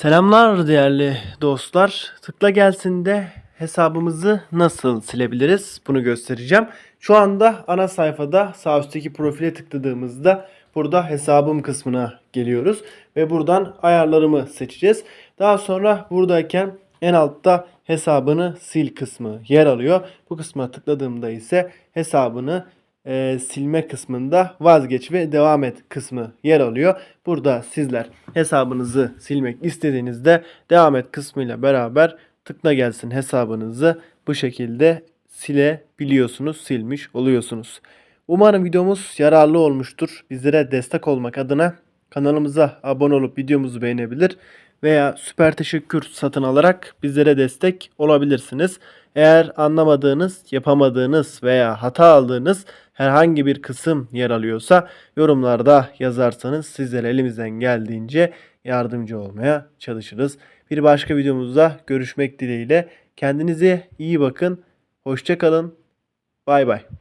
Selamlar değerli dostlar. Tıkla gelsin de hesabımızı nasıl silebiliriz bunu göstereceğim. Şu anda ana sayfada sağ üstteki profile tıkladığımızda burada hesabım kısmına geliyoruz. Ve buradan ayarlarımı seçeceğiz. Daha sonra buradayken en altta hesabını sil kısmı yer alıyor. Bu kısma tıkladığımda ise hesabını e, silme kısmında vazgeç ve devam et kısmı yer alıyor. Burada sizler hesabınızı silmek istediğinizde devam et kısmıyla beraber tıkla gelsin hesabınızı bu şekilde silebiliyorsunuz, silmiş oluyorsunuz. Umarım videomuz yararlı olmuştur. Bizlere destek olmak adına kanalımıza abone olup videomuzu beğenebilir veya süper teşekkür satın alarak bizlere destek olabilirsiniz. Eğer anlamadığınız, yapamadığınız veya hata aldığınız herhangi bir kısım yer alıyorsa yorumlarda yazarsanız sizlere elimizden geldiğince yardımcı olmaya çalışırız. Bir başka videomuzda görüşmek dileğiyle. Kendinize iyi bakın. Hoşça kalın. Bay bay.